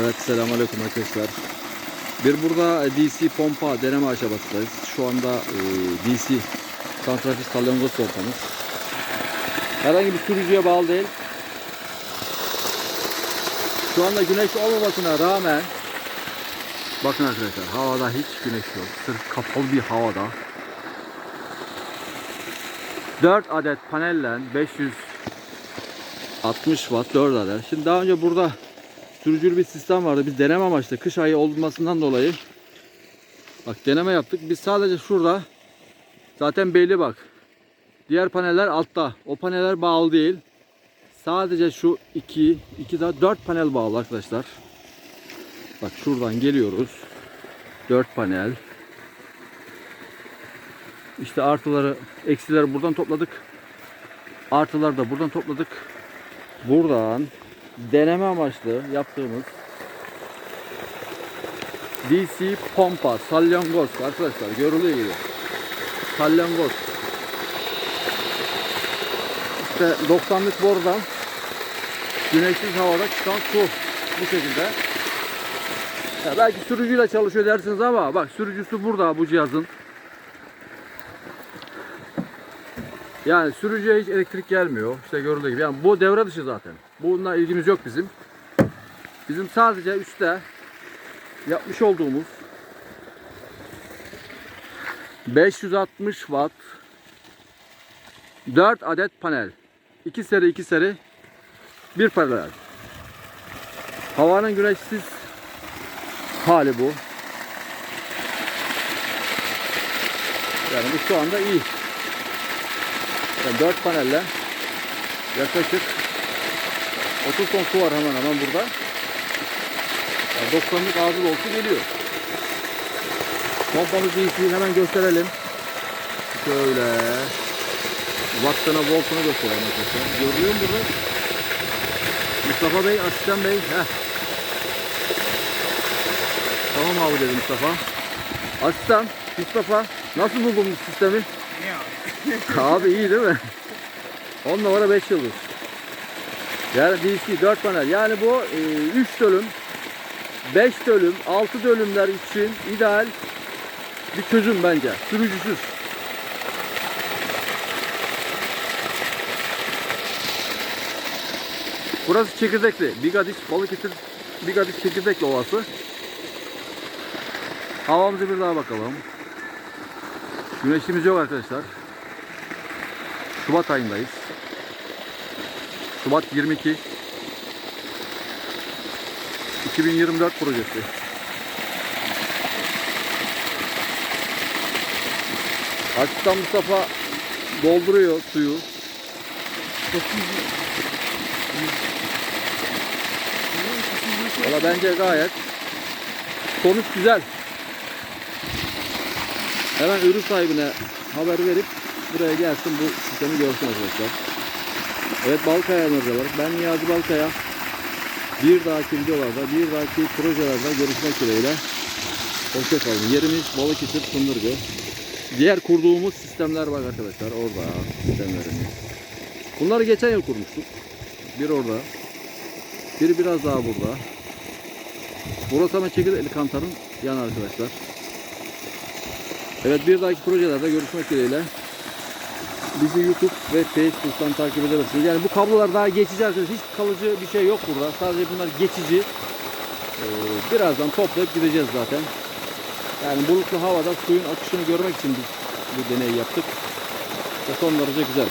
Evet selamünaleyküm arkadaşlar. Bir burada DC pompa deneme aşamasındayız. Şu anda e, DC santrafis salyangoz pompamız. Herhangi bir sürücüye bağlı değil. Şu anda güneş olmamasına rağmen bakın arkadaşlar havada hiç güneş yok. Sırf kapalı bir havada 4 adet panelle 560 watt 4 adet. Şimdi daha önce burada sürücülü bir sistem vardı. Biz deneme amaçlı kış ayı olmasından dolayı bak deneme yaptık. Biz sadece şurada zaten belli bak. Diğer paneller altta. O paneller bağlı değil. Sadece şu iki, iki daha dört panel bağlı arkadaşlar. Bak şuradan geliyoruz. Dört panel. İşte artıları, eksileri buradan topladık. Artıları da buradan topladık. Buradan deneme amaçlı yaptığımız DC pompa salyangoz arkadaşlar görülüyor gibi. Salyangoz. İşte 90'lık borudan güneşsiz havada çıkan su bu şekilde. Ya belki sürücüyle çalışıyor dersiniz ama bak sürücüsü burada bu cihazın. Yani sürücüye hiç elektrik gelmiyor. İşte görüldüğü gibi. Yani bu devre dışı zaten. Bununla ilgimiz yok bizim. Bizim sadece üstte yapmış olduğumuz 560 watt 4 adet panel. 2 seri 2 seri bir paralel. Havanın güneşsiz hali bu. Yani bu şu anda iyi. Yani 4 panelle yaklaşık 30 ton su var hemen hemen burada. Yani 90'lık ağzı dolusu geliyor. Pompamızı iyisini hemen gösterelim. Şöyle. Wattına voltuna gösterelim arkadaşlar. Görüyor musun burada? Mustafa Bey, asistan Bey. Heh. Tamam abi dedi Mustafa. Asistan, Mustafa. Nasıl buldun bu sistemi? Abi iyi değil mi? 10 numara 5 yıldız. Yani DC 4 panel. Yani bu 3 dönüm, 5 dönüm, 6 dönümler için ideal bir çözüm bence. Sürücüsüz. Burası Çekirdekli. Bigadiş, Balıkesir Bigadiş Çekirdekli Ovası. Havamıza bir daha bakalım. Güneşimiz yok arkadaşlar. Şubat ayındayız. Şubat 22 2024 projesi. Asistan Mustafa dolduruyor suyu. Valla bence gayet sonuç güzel. Hemen ürün sahibine haber verip buraya gelsin bu sistemi görsün arkadaşlar. Evet Balkaya merhabalar. Ben Niyazi Balkaya. Bir dahaki videolarda, bir dahaki projelerde görüşmek dileğiyle. Hoşçakalın. Yerimiz Balıkesir Sındırgı. Diğer kurduğumuz sistemler var arkadaşlar. Orada sistemlerimiz. Bunları geçen yıl kurmuştuk. Bir orada. Biri biraz daha burada. Burası hemen Çekirdeğli Kantar'ın yan arkadaşlar. Evet bir dahaki projelerde görüşmek dileğiyle. Bizi YouTube ve Facebook'tan takip edebilirsiniz. Yani bu kablolar daha geçici. Hiç kalıcı bir şey yok burada. Sadece bunlar geçici. Ee, birazdan toplayıp gideceğiz zaten. Yani bulutlu havada suyun akışını görmek için biz bu deneyi yaptık. Ve son derece güzel.